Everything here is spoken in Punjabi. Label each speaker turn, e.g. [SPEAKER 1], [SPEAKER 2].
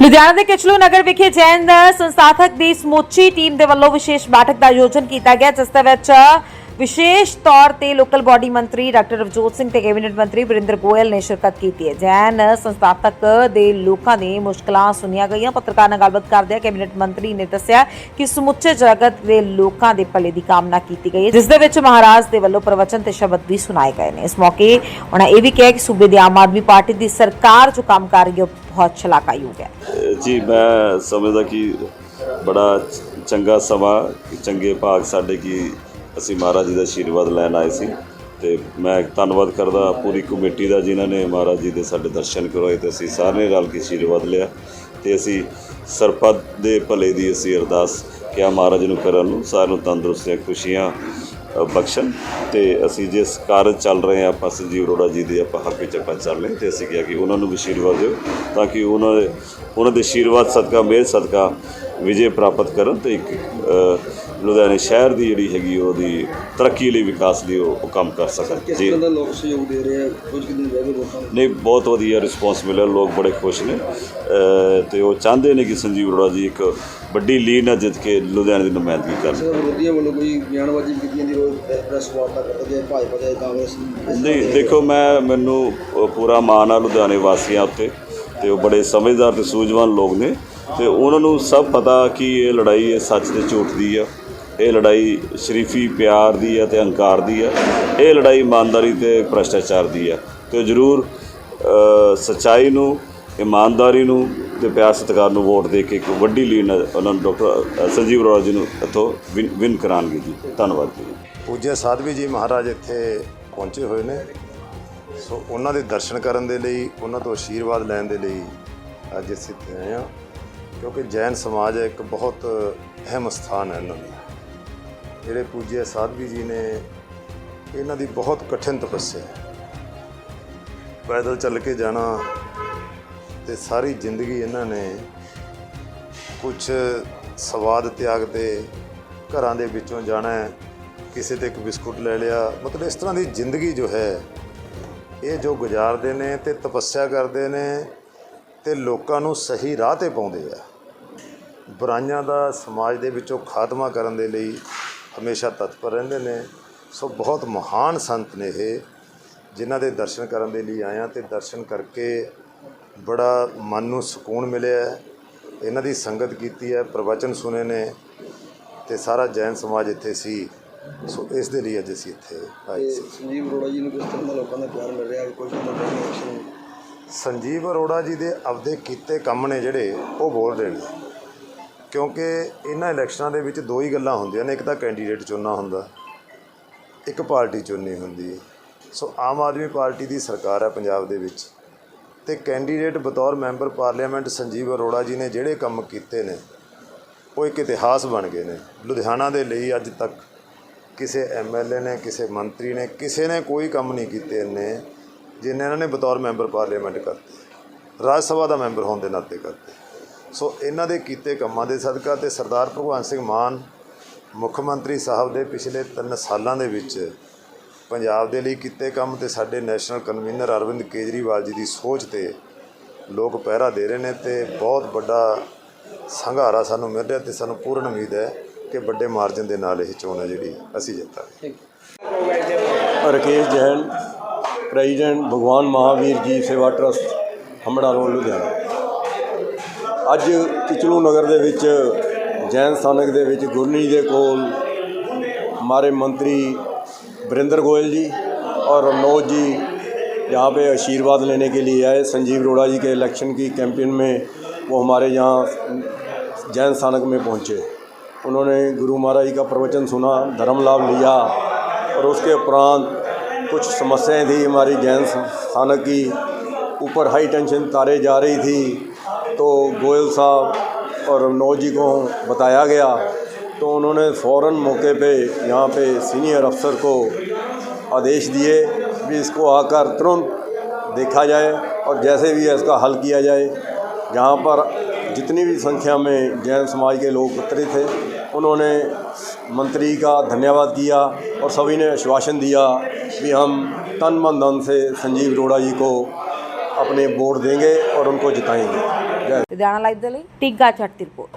[SPEAKER 1] ਲੁਧਿਆਣਾ ਦੇ ਕਿਚਲੂ ਨਗਰ ਵਿਖੇ ਜੈਨ ਸੰਸਥਾਥਕ ਦੀ ਸਮੁੱਚੀ ਟੀਮ ਦੇ ਵੱਲੋਂ ਵਿਸ਼ੇਸ਼ ਬੈਠਕ ਦਾ ਆਯੋਜਨ ਕੀਤਾ ਗਿਆ, ਜਿਸ ਦੇ ਵਿੱਚ ਵਿਸ਼ੇਸ਼ ਤੌਰ ਤੇ ਲੋਕਲ ਬਾਡੀ ਮੰਤਰੀ ਡਾਕਟਰ ਰਵਜੋਤ ਸਿੰਘ ਤੇ ਕੈਬਨਿਟ ਮੰਤਰੀ ਵਰਿੰਦਰ ਗੋਇਲ ਨੇ ਸ਼ਿਰਕਤ ਕੀਤੀ ਹੈ। ਜੈਨ ਸੰਸਥਾਪਕ ਦੇ ਲੋਕਾਂ ਦੀ ਮੁਸ਼ਕਲਾਂ ਸੁਣੀਆਂ ਗਈਆਂ। ਪੱਤਰਕਾਰ ਨਾਲ ਗੱਲਬਾਤ ਕਰਦਿਆਂ ਕੈਬਨਿਟ ਮੰਤਰੀ ਨੇ ਦੱਸਿਆ ਕਿ ਸਮੁੱਚੇ ਜਗਤ ਦੇ ਲੋਕਾਂ ਦੇ ਭਲੇ ਦੀ ਕਾਮਨਾ ਕੀਤੀ ਗਈ ਹੈ, ਜਿਸ ਦੇ ਵਿੱਚ ਮਹਾਰਾਜ ਦੇ ਵੱਲੋਂ ਪ੍ਰਵਚਨ ਤੇ ਸ਼ਬਦ ਵੀ ਸੁਣਾਏ ਗਏ ਨੇ। ਇਸ ਮੌਕੇ ਉਹਨਾਂ ਇਹ ਵੀ ਕਿਹਾ ਕਿ ਸੂਬੇ ਦੀ ਆਮ ਆਦਮੀ ਪਾਰਟੀ ਦੀ ਸਰਕਾਰ ਜੋ ਕੰਮ ਕਰ ਰਹੀ ਹੈ, ਉਹ ਬਹੁਤ ਸ਼ਲਾਘਾਯੋਗ ਹੈ।
[SPEAKER 2] ਜੀ, ਮੈਂ ਸਮਝਦਾ ਕਿ ਬੜਾ ਚੰਗਾ ਸਮਾਂ, ਚੰਗੇ ਭਾਗ ਸਾਡੇ ਕੀ ਅਸੀਂ ਮਹਾਰਾਜ ਜੀ ਦਾ ਆਸ਼ੀਰਵਾਦ ਲੈਣ ਆਏ ਸੀ ਤੇ ਮੈਂ ਧੰਨਵਾਦ ਕਰਦਾ ਪੂਰੀ ਕਮੇਟੀ ਦਾ ਜਿਨ੍ਹਾਂ ਨੇ ਮਹਾਰਾਜ ਜੀ ਦੇ ਸਾਡੇ ਦਰਸ਼ਨ ਕਰਵਾਏ ਤੇ ਅਸੀਂ ਸਾਰਿਆਂ ਨੇ ਰਲ ਕੇ ਆਸ਼ੀਰਵਾਦ ਲਿਆ ਤੇ ਅਸੀਂ ਸਰਪਦ ਦੇ ਭਲੇ ਦੀ ਅਸੀਂ ਅਰਦਾਸ ਕਿਹਾ ਮਹਾਰਾਜ ਨੂੰ ਕਰਨ ਨੂੰ, ਸਾਰਿਆਂ ਨੂੰ ਤੰਦਰੁਸਤੀਆਂ, ਖੁਸ਼ੀਆਂ ਬਖਸ਼ਣ ਤੇ ਅਸੀਂ ਜਿਸ ਕਾਰਜ ਚੱਲ ਰਹੇ ਹਾਂ, ਆਪਾਂ ਸੰਜੀਵ ਅਰੋੜਾ ਜੀ ਦੇ ਆਪਾਂ ਹੱਕ ਵਿੱਚ ਆਪਾਂ ਚੱਲ ਰਹੇ ਤੇ ਅਸੀਂ ਕਿਹਾ ਕਿ ਉਹਨਾਂ ਨੂੰ ਵੀ ਆਸ਼ੀਰਵਾਦ ਦਿਓ ਤਾਂ ਕਿ ਉਹਨਾਂ ਦੇ ਉਹਨਾਂ ਦੇ ਆਸ਼ੀਰਵਾਦ ਸਦਕਾ ਮਿਹਰ ਸਦਕਾ ਵਿਜੇ ਪ੍ਰਾਪਤ ਕਰਨ ਤੇ ਇੱਕ ਲੁਧਿਆਣੇ ਸ਼ਹਿਰ ਦੀ ਜਿਹੜੀ ਹੈਗੀ ਉਹਦੀ ਤਰੱਕੀ ਲਈ ਵਿਕਾਸ ਲਈ ਉਹ ਕੰਮ ਕਰ ਸਕਣ।
[SPEAKER 3] ਕਿਸ
[SPEAKER 2] ਜੀ।
[SPEAKER 3] ਤਰ੍ਹਾਂ ਦਾ ਲੋਕ ਸਹਿਯੋਗ ਦੇ ਰਹੇ ਆ? ਕੁਝ ਕੁ ਦਿਨ ਰਹਿ ਗਏ ਲੋਕਾਂ ਨੂੰ।
[SPEAKER 2] ਨਹੀਂ ਬਹੁਤ ਵਧੀਆ ਰਿਸਪੌਂਸ ਮਿਲਿਆ। ਲੋਕ ਬੜੇ ਖੁਸ਼ ਨੇ। ਅ, ਤੇ ਉਹ ਚਾਹੁੰਦੇ ਨੇ ਕਿ ਸੰਜੀਵ ਅਰੋੜਾ ਜੀ ਇੱਕ ਵੱਡੀ ਲੀਡ ਨਾਲ ਜਿੱਤ ਕੇ ਲੁਧਿਆਣੇ ਦੀ ਨੁਮਾਇੰਦਗੀ ਕਰਨ
[SPEAKER 3] ਕਿਸੇ ਵਿਰੋਧੀਆਂ ਵੱਲੋਂ ਕੋਈ ਬਿਆਨਬਾਜ਼ੀ ਵੀ ਕੀਤੀ ਜਾਂਦੀ ਰੋਜ਼ ਪ੍ਰੈਸ ਵਾਰਤਾ ਕਰਦੇ ਜੇ ਭਾਜਪਾ ਦੇ ਕਾਂਗਰਸ
[SPEAKER 2] ਨਹੀਂ ਦੇਖੋ ਮੈਂ ਮੈਨੂੰ ਪੂਰਾ ਮਾਣ ਆ ਲੁਧਿਆਣੇ ਵਾਸੀਆਂ ਉੱਤੇ। ਤੇ ਉਹ ਬੜੇ ਸਮਝਦਾਰ ਤੇ ਸੂਝਵਾਨ ਲੋਕ ਨੇ। ਤੇ ਉਹਨਾਂ ਨੂੰ ਸਭ ਪਤਾ ਕਿ ਇਹ ਲੜਾਈ ਇਹ ਸੱਚ ਤੇ ਝੂਠ ਦੀ ਆ। ਇਹ ਲੜਾਈ ਸ਼ਰੀਫੀ ਪਿਆਰ ਦੀ ਆ ਤੇ ਹੰਕਾਰ ਦੀ ਆ ਇਹ ਲੜਾਈ ਇਮਾਨਦਾਰੀ ਤੇ ਭ੍ਰਸ਼ਟਾਚਾਰ ਦੀ ਆ ਤੇ ਜ਼ਰੂਰ ਅ, ਸੱਚਾਈ ਨੂੰ ਇਮਾਨਦਾਰੀ ਨੂੰ ਤੇ ਪਿਆਰ ਸਤਿਕਾਰ ਨੂੰ ਵੋਟ ਦੇ ਕੇ ਇੱਕ ਵੱਡੀ ਲੀਡ ਉਹਨਾਂ ਨੂੰ ਡਾਕਟਰ ਸੰਜੀਵ ਅਰੋੜਾ ਜੀ ਨੂੰ ਇੱਥੋਂ ਵਿਨ ਵਿਨ ਕਰਾਉਣਗੇ ਜੀ। ਧੰਨਵਾਦ ਜੀ।
[SPEAKER 4] ਪੂਜਿਆ ਸਾਧਵੀ ਜੀ ਮਹਾਰਾਜ ਇੱਥੇ ਪਹੁੰਚੇ ਹੋਏ ਨੇ। ਸੋ ਉਹਨਾਂ ਦੇ ਦਰਸ਼ਨ ਕਰਨ ਦੇ ਲਈ ਉਹਨਾਂ ਤੋਂ ਆਸ਼ੀਰਵਾਦ ਲੈਣ ਦੇ ਲਈ ਅੱਜ ਅਸੀਂ ਇੱਥੇ ਆਏ ਹਾਂ। ਕਿਉਂਕਿ ਜੈਨ ਸਮਾਜ ਇੱਕ ਬਹੁਤ ਅਹਿਮ ਸਥਾਨ ਹੈ ਇਹਨਾਂ ਦਾ। ਜਿਹੜੇ ਪੂਜਿਆ ਸਾਧਵੀ ਜੀ ਨੇ, ਇਹਨਾਂ ਦੀ ਬਹੁਤ ਕਠਿਨ ਤਪੱਸਿਆ ਹੈ। ਪੈਦਲ ਚੱਲ ਕੇ ਜਾਣਾ ਤੇ ਸਾਰੀ ਜ਼ਿੰਦਗੀ ਇਹਨਾਂ ਨੇ ਕੁਝ ਸਵਾਦ ਤਿਆਗ ਤੇ ਘਰਾਂ ਦੇ ਵਿੱਚੋਂ ਜਾਣਾ ਹੈ, ਕਿਸੇ ਤੇ ਇੱਕ ਬਿਸਕੁਟ ਲੈ ਲਿਆ। ਮਤਲਬ ਇਸ ਤਰ੍ਹਾਂ ਦੀ ਜ਼ਿੰਦਗੀ ਜੋ ਹੈ, ਇਹ ਜੋ ਗੁਜ਼ਾਰਦੇ ਨੇ ਤੇ ਤਪੱਸਿਆ ਕਰਦੇ ਨੇ ਤੇ ਲੋਕਾਂ ਨੂੰ ਸਹੀ ਰਾਹ ਤੇ ਪਾਉਂਦੇ ਆ। ਬੁਰਾਈਆਂ ਦਾ ਸਮਾਜ ਦੇ ਵਿੱਚੋਂ ਖਾਤਮਾ ਕਰਨ ਦੇ ਲਈ ਹਮੇਸ਼ਾ ਤਤਪਰ ਰਹਿੰਦੇ ਨੇ। ਸੋ ਬਹੁਤ ਮਹਾਨ ਸੰਤ ਨੇ ਇਹ ਜਿਨ੍ਹਾਂ ਦੇ ਦਰਸ਼ਨ ਕਰਨ ਦੇ ਲਈ ਆਇਆ ਤੇ ਦਰਸ਼ਨ ਕਰਕੇ ਬੜਾ ਮਨ ਨੂੰ ਸਕੂਨ ਮਿਲਿਆ। ਇਹਨਾਂ ਦੀ ਸੰਗਤ ਕੀਤੀ ਹੈ ਪ੍ਰਵਚਨ ਸੁਨੇ ਨੇ ਤੇ ਸਾਰਾ ਜੈਨ ਸਮਾਜ ਇੱਥੇ ਸੀ। ਸੋ ਇਸ ਦੇ ਲਈ ਅੱਜ ਅਸੀਂ ਇੱਥੇ ਆਏ ਸੀ।
[SPEAKER 3] ਸੰਜੀਵ ਅਰੋੜਾ ਜੀ ਨੂੰ ਕਿਸ ਤਰ੍ਹਾਂ ਦਾ ਲੋਕਾਂ ਦਾ ਪਿਆਰ ਮਿਲ ਰਿਹਾ? ਕੋਈ
[SPEAKER 4] ਸੰਜੀਵ ਅਰੋੜਾ ਜੀ ਦੇ ਆਪਦੇ ਕੀਤੇ ਕੰਮ ਨੇ ਜਿਹੜੇ ਉਹ ਬੋਲ ਰਹੇ ਨੇ। ਕਿਉਂਕਿ ਇਹਨਾਂ ਇਲੈਕਸ਼ਨਾਂ ਦੇ ਵਿੱਚ ਦੋ ਹੀ ਗੱਲਾਂ ਹੁੰਦੀਆਂ ਨੇ, ਇੱਕ ਤਾਂ ਕੈਂਡੀਡੇਟ ਚੁਣਨਾ ਹੁੰਦਾ, ਇੱਕ ਪਾਰਟੀ ਚੁਣਨੀ ਹੁੰਦੀ ਹੈ। ਸੋ ਆਮ ਆਦਮੀ ਪਾਰਟੀ ਦੀ ਸਰਕਾਰ ਹੈ ਪੰਜਾਬ ਦੇ ਵਿੱਚ। ਤੇ ਕੈਂਡੀਡੇਟ ਬਤੌਰ ਮੈਂਬਰ ਪਾਰਲੀਮੈਂਟ ਸੰਜੀਵ ਅਰੋੜਾ ਜੀ ਨੇ ਜਿਹੜੇ ਕੰਮ ਕੀਤੇ ਨੇ, ਉਹ ਇੱਕ ਇਤਿਹਾਸ ਬਣ ਗਏ ਨੇ। ਲੁਧਿਆਣਾ ਦੇ ਲਈ ਅੱਜ ਤੱਕ ਕਿਸੇ ਐਮਐਲਏ ਨੇ, ਕਿਸੇ ਮੰਤਰੀ ਨੇ, ਕਿਸੇ ਨੇ ਕੋਈ ਕੰਮ ਨਹੀਂ ਕੀਤੇ ਇੰਨੇ ਜਿੰਨੇ ਇਹਨਾਂ ਨੇ ਬਤੌਰ ਮੈਂਬਰ ਪਾਰਲੀਮੈਂਟ ਕਰਤੇ। ਰਾਜ ਸਭਾ ਦਾ ਮੈਂਬਰ ਹੋਣ ਦੇ ਨਾਤੇ ਕਰਤੇ। ਸੋ ਇਹਨਾਂ ਦੇ ਕੀਤੇ ਕੰਮਾਂ ਦੇ ਸਦਕਾ ਤੇ ਸਰਦਾਰ ਭਗਵੰਤ ਸਿੰਘ ਮਾਨ ਮੁੱਖ ਮੰਤਰੀ ਸਾਹਿਬ ਦੇ ਪਿਛਲੇ 3 ਸਾਲਾਂ ਦੇ ਵਿੱਚ ਪੰਜਾਬ ਦੇ ਲਈ ਕੀਤੇ ਕੰਮ ਤੇ ਸਾਡੇ ਨੈਸ਼ਨਲ ਕਨਵੀਨਰ ਅਰਵਿੰਦ ਕੇਜਰੀਵਾਲ ਜੀ ਦੀ ਸੋਚ ਤੇ ਲੋਕ ਪਹਿਰਾ ਦੇ ਰਹੇ ਨੇ ਤੇ ਬਹੁਤ ਵੱਡਾ ਸੰਘਾਰਾ ਸਾਨੂੰ ਮਿਲ ਰਿਹਾ ਤੇ ਸਾਨੂੰ ਪੂਰਨ ਉਮੀਦ ਹੈ ਕਿ ਵੱਡੇ ਮਾਰਜਨ ਦੇ ਨਾਲ ਇਹ ਚੋਣ ਹੈ ਜਿਹੜੀ ਅਸੀਂ ਜਿੱਤਾਂਗੇ।
[SPEAKER 5] ਰਕੇਸ਼ ਜੈਨ ਪ੍ਰੈਜ਼ੀਡੈਂਟ ਭਗਵਾਨ ਮਹਾਵੀਰ ਜੀ ਸੇਵਾ ਟਰਸਟ ਹਮੜਾ ਰੋਡ ਲੁਧਿਆਣਾ। ਅੱਜ ਕਿਚਲੂ ਨਗਰ ਦੇ ਵਿੱਚ ਜੈਨ ਸਥਾਨਕ ਦੇ ਵਿੱਚ ਗੁਰਨੀ ਦੇ ਕੋਲ हमारे मंत्री वरिंदर गोयल जी और रमनोज जी यहाँ पे आशीर्वाद लेने के लिए आए संजीव रोड़ा जी के इलेक्शन की कैंपेन में वो हमारे यहाँ जैन स्थानक में पहुँचे उन्होंने गुरु महाराज जी का प्रवचन सुना धर्म लाभ लिया और उसके उपरांत कुछ समस्याएं थी हमारी जैन स्थानक की ऊपर हाई टेंशन तारे जा रही थी तो गोयल साहब और रमनोज जी को बताया गया। तो उन्होंने फ़ौर मौके पे यहाँ पे सीनियर अफसर को आदेश दिए भी इसको आकर तुरंत देखा जाए और जैसे भी इसका हल किया जाए। जहाँ पर जितनी भी संख्या में जैन समाज के लोग एकत्रित थे, उन्होंने मंत्री का धन्यवाद किया और सभी ने आश्वासन दिया कि हम तन मन धन से संजीव अरोड़ा जी को अपने वोट देंगे और उनको जिताएँगे।
[SPEAKER 1] ਲੁਧਿਆਣਾ ਲਾਈਵ ਦੇ ਲਈ ਟਿੱਗਾ ਚੱਟ ਦੀ ਰਿਪੋਰਟ